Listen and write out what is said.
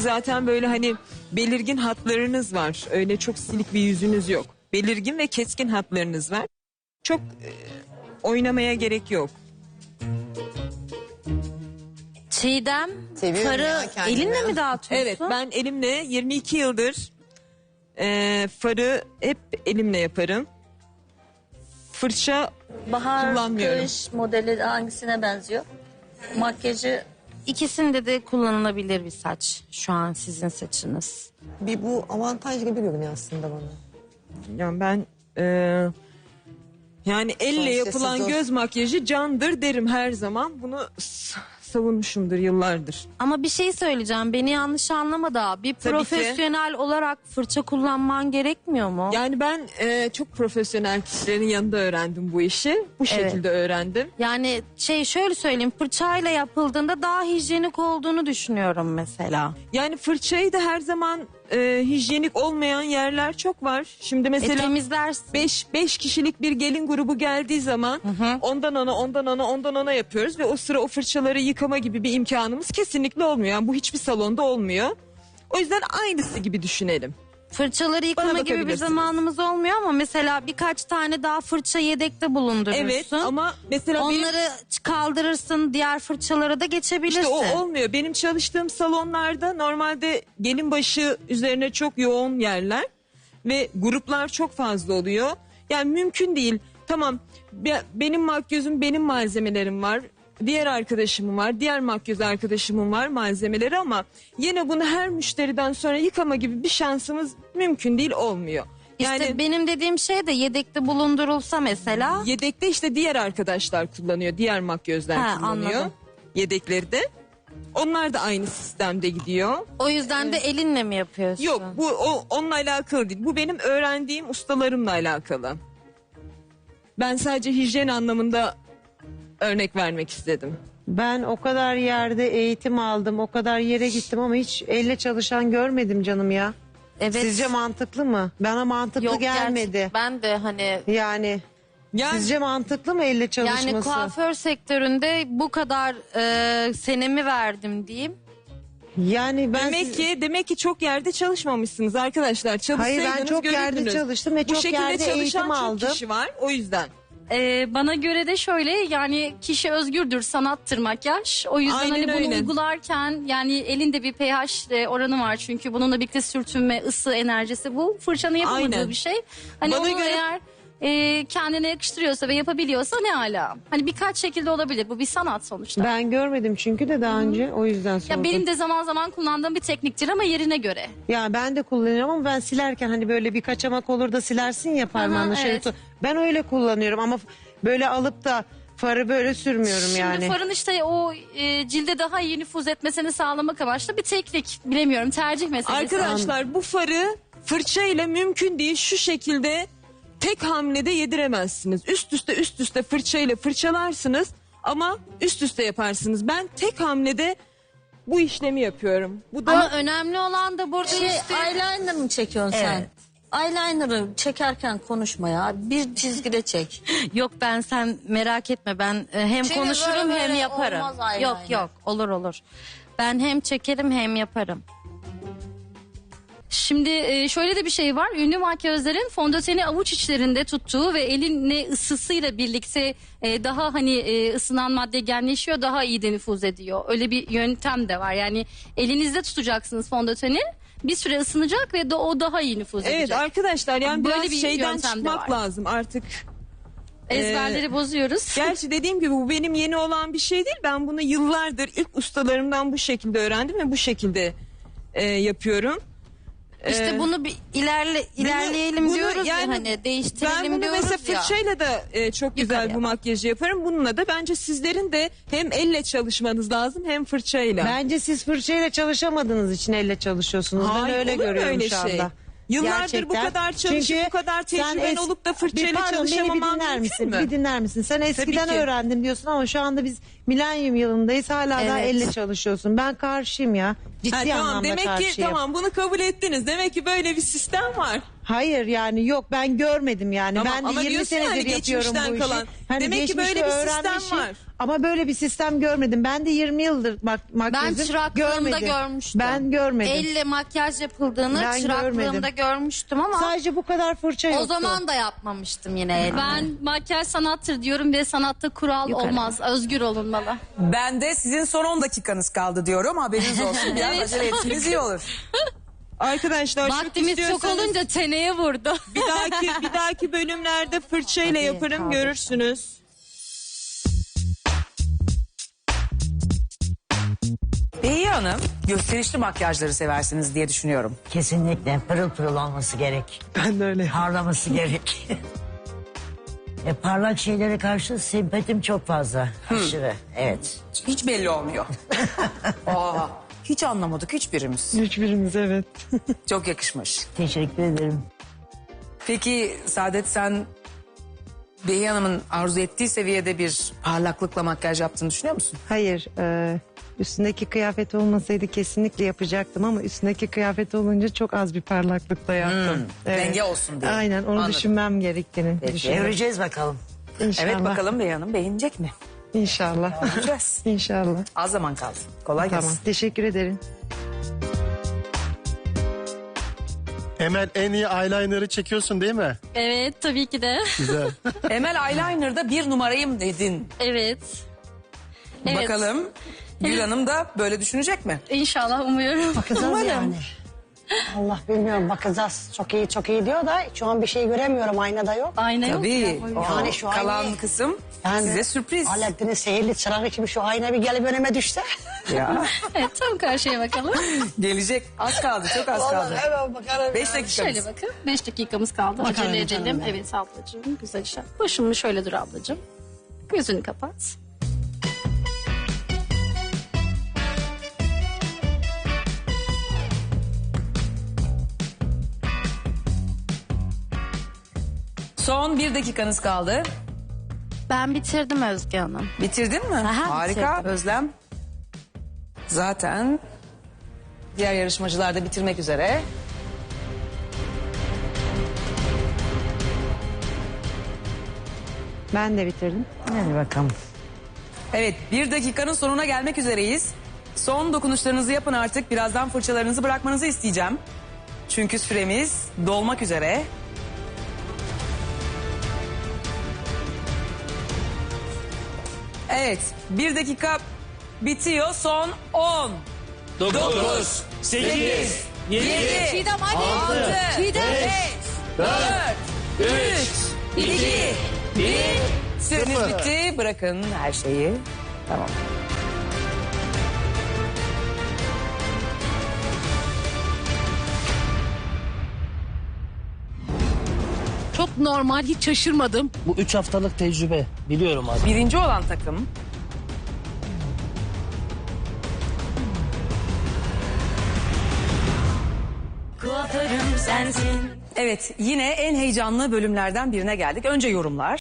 de zaten böyle hani belirgin hatlarınız var. Öyle çok silik bir yüzünüz yok. Belirgin ve keskin hatlarınız var. Çok e, oynamaya gerek yok. Çiğdem Seviyorum farı ya kendimi. elinle mi dağıtıyorsun? Evet ben elimle 22 yıldır e, farı hep elimle yaparım. Fırça Bahar, Kullanmıyorum. kış modeli hangisine benziyor? Makyajı İkisinde de kullanılabilir bir saç şu an sizin saçınız. Bir bu avantaj gibi görünüyor aslında bana. yani ben e, yani elle Sonuçta yapılan siz o- göz makyajı candır derim her zaman. Bunu s- savunmuşumdur yıllardır. Ama bir şey söyleyeceğim beni yanlış anlama da bir Tabii profesyonel olarak fırça kullanman gerekmiyor mu? Yani ben e, çok profesyonel kişilerin yanında öğrendim bu işi. Bu şekilde öğrendim. Yani şey şöyle söyleyeyim fırçayla yapıldığında daha hijyenik olduğunu düşünüyorum mesela. Yani fırçayı da her zaman e, hijyenik olmayan yerler çok var. Şimdi E, mesela temizlersin. 5 5 kişilik bir gelin grubu geldiği zaman ondan ona ondan ona ondan ona yapıyoruz ve o sıra o fırçaları yıkama gibi bir imkanımız kesinlikle olmuyor. Yani bu hiçbir salonda olmuyor. O yüzden aynısı gibi düşünelim. Fırçaları yıkama gibi bir bakabilirsiniz. zamanımız olmuyor ama mesela birkaç tane daha fırça yedekte bulundurursun. Evet ama mesela benim- Onları kaldırırsın diğer fırçalara da geçebilirsin. İşte o olmuyor. Benim çalıştığım salonlarda normalde gelin başı üzerine çok yoğun yerler ve gruplar çok fazla oluyor. Yani mümkün değil. Tamam be- benim makyözüm benim malzemelerim var. Diğer arkadaşımın var, diğer makyöz arkadaşımın var malzemeleri ama yine bunu her müşteriden sonra yıkama gibi bir şansımız mümkün değil olmuyor. İşte Yani benim dediğim şey de yedekte bulundurulsa mesela. yedekte işte diğer arkadaşlar kullanıyor, diğer makyözler Ha, kullanıyor. anladım. Yedekleri de. Onlar da aynı sistemde gidiyor. O yüzden de elinle mi yapıyorsun? Yok bu o, onunla alakalı değil. Bu benim öğrendiğim ustalarımla alakalı. Ben sadece hijyen anlamında örnek vermek istedim. Ben o kadar yerde eğitim aldım, o kadar yere gittim ama hiç elle çalışan görmedim canım ya. Evet. Sizce mantıklı mı? Bana mantıklı Yok, gelmedi. gerçi Ben de hani Yani Yani sizce mantıklı mı elle çalışması? yani kuaför sektöründe bu kadar e, senemi verdim diyeyim. Yani ben demek siz- ki demek ki çok yerde çalışmamışsınız arkadaşlar. Çalışsaydınız Hayır ben çok yerde görürdünüz. çalıştım ve Bu çok şekilde yerde çalışan eğitim çok aldım. kişi var. O yüzden. Ee, bana göre de şöyle yani kişi özgürdür sanattır makyaj. O yüzden Aynen hani bunu öyle. uygularken yani elinde bir pH oranı var çünkü bununla birlikte sürtünme, ısı enerjisi bu fırçanın yapamadığı Aynen. bir şey. Hani Bana onu göre- eğer e, kendine yakıştırıyorsa ve yapabiliyorsa ne ala. Hani birkaç şekilde olabilir bu bir sanat sonuçta. Ben görmedim çünkü de daha önce o yüzden sordum. ya benim de zaman zaman kullandığım bir tekniktir ama yerine göre. Ya ben de kullanıyorum ama ben silerken hani böyle bir kaçamak olur da silersin ya parmağınla şöyle evet. tut- Ben öyle kullanıyorum ama f- böyle alıp da farı böyle sürmüyorum Şimdi yani. farın işte o e, cilde daha iyi nüfuz etmesini sağlamak amaçlı bir teknik. Bilemiyorum tercih meselesi. Arkadaşlar bu farı fırça ile mümkün değil şu şekilde tek hamlede yediremezsiniz. Üst üste üst üste fırça ile fırçalarsınız ama üst üste yaparsınız. Ben tek hamlede bu işlemi yapıyorum. Bu da Ama önemli olan da burada şey işte eyeliner mı çekiyorsun Evet. sen? Eyeliner'ı çekerken konuşma ya. Bir çizgide çek. yok ben sen merak etme ben e, hem Şimdi konuşurum böyle hem yaparım. olmaz eyeliner. Yok yok olur olur. Ben hem çekerim hem yaparım. Şimdi e, şöyle de bir şey var. Ünlü makyözlerin fondöteni avuç içlerinde tuttuğu ve eline ısısıyla birlikte e, daha hani e, ısınan madde genleşiyor, daha iyi de nüfuz ediyor. Öyle bir yöntem de var. Yani elinizde tutacaksınız fondöteni. Bir süre ısınacak ve de o daha iyi nüfuz evet edecek. arkadaşlar yani Böyle biraz bir şeyden yöntem de çıkmak var. lazım artık. Ezberleri bozuyoruz. Gerçi dediğim gibi bu benim yeni olan bir şey değil. Ben bunu yıllardır ilk ustalarımdan bu şekilde öğrendim ve bu şekilde e, yapıyorum. İşte Ee, bunu bir ilerle ilerleyelim bunu diyoruz ya yani hani değiştirelim Ben bunu diyoruz mesela ya. fırçayla da e, çok güzel bu makyajı yaparım. Bununla da bence sizlerin de hem elle çalışmanız lazım hem fırçayla. Bence siz fırçayla çalışamadığınız için elle çalışıyorsunuz. Hayır, ben öyle görüyorum öyle şu şey? anda. Yıllardır bu kadar çalışıp Çünkü bu kadar tecrüben es- olup da fırçayla pardon, beni bir çalışamaman dinler mümkün misin? mü? Bir dinler misin? Sen eskiden ki. öğrendim diyorsun ama şu anda biz milenyum yılındayız hala daha Evet. elle çalışıyorsun. Ben karşıyım ya. Ciddi Ha, tamam anlamda demek ki karşıyım. tamam bunu kabul ettiniz. Demek ki böyle bir sistem var. Hayır yani yok ben görmedim yani. Tamam, ben de ama 20 diyorsun senedir yani yapıyorum geçmişten bu işi. kalan. Hani Demek ki geçmişte böyle bir sistem öğrenmişim. var. Ama böyle bir sistem görmedim. Ben de 20 yıldır bak Ben makyajım çıraklığımda görmedim. görmüştüm. Ben görmedim. Elle makyaj yapıldığını Ben çıraklığımda görmedim. görmüştüm ama Sadece bu kadar fırça yoktu. o zaman da yapmamıştım yine elle. Ben makyaj sanattır diyorum ve sanatta kural Yukarı. olmaz. Özgür olunmalı. Ben de sizin son 10 dakikanız kaldı diyorum. Haberiniz olsun. Evet. acele etseniz iyi olur. Arkadaşlar çok Vaktimiz çok istiyorsanız olunca çeneye vurdu. bir dahaki bir dahaki bölümlerde fırçayla yaparım görürsünüz. Behiye Hanım gösterişli makyajları seversiniz diye düşünüyorum. Kesinlikle pırıl pırıl olması gerek. Ben de öyle. Parlaması gerek. e, parlak şeylere karşı sempatim çok fazla. Aşırı. Evet. Hiç belli olmuyor. Aa, hiç anlamadık hiçbirimiz. Hiçbirimiz evet. Çok yakışmış. Teşekkür ederim. Peki Saadet sen Behiye Hanım'ın arzu ettiği seviyede bir parlaklıkla makyaj yaptığını düşünüyor musun? Hayır. e, üstündeki kıyafet olmasaydı kesinlikle yapacaktım ama üstündeki kıyafet olunca çok az bir parlaklıkla yaptım. denge olsun diye. Aynen onu Anladım. düşünmem gerektiğini Peki. düşünüyorum. Göreceğiz bakalım. İnşallah. Evet bakalım Behiye Hanım beğenecek mi? İnşallah. Göreceğiz. İnşallah. Az zaman kaldı. Kolay gelsin. Tamam. Teşekkür ederim. Emel en iyi eyeliner'ı çekiyorsun değil mi? Evet tabii ki de. Güzel. Emel eyeliner'da bir numarayım dedin. Evet. Evet. Bakalım Gül Hanım da böyle düşünecek mi? İnşallah umuyorum. Bakacağız yani. Allah bilmiyorum bakacağız. Çok iyi çok iyi diyor da şu an bir şey göremiyorum aynada yok. Ayna yok. Tabii. Yani şu Kalan aynayı- kısım Yani size sürpriz. Alaaddin'in sehirli çırağı gibi şu ayna bir gelip önüme düşse. Ya. Evet tam karşıya bakalım. Gelecek. Az kaldı. Çok az kaldı. hemen bakarım. Beş dakikamız. Şöyle bakın. Beş dakikamız kaldı. Bakalım Acele canım edelim. benim. Evet ablacığım. Güzel işler. Başımı şöyle dur ablacığım. Gözünü kapat. Son bir dakikanız kaldı. Ben bitirdim Özge Hanım. Bitirdin mi? Aha, Harika bitirdim. Özlem. Zaten diğer yarışmacılar da bitirmek üzere. Ben de bitirdim. Hadi bakalım. Evet bir dakikanın sonuna gelmek üzereyiz. Son dokunuşlarınızı yapın artık. Birazdan fırçalarınızı bırakmanızı isteyeceğim. Çünkü süremiz dolmak üzere. Evet bir dakika bitiyor. Son 10, 9, 8, 7, Çiğdem hadi. 6, Çiğdem. 5, 4, 3, 2, 1. Süreniz bitti. Bırakın her şeyi. Tamam. Normal hiç şaşırmadım. Bu üç haftalık tecrübe biliyorum abi. Birinci olan takım Evet yine en heyecanlı bölümlerden birine geldik. Önce yorumlar.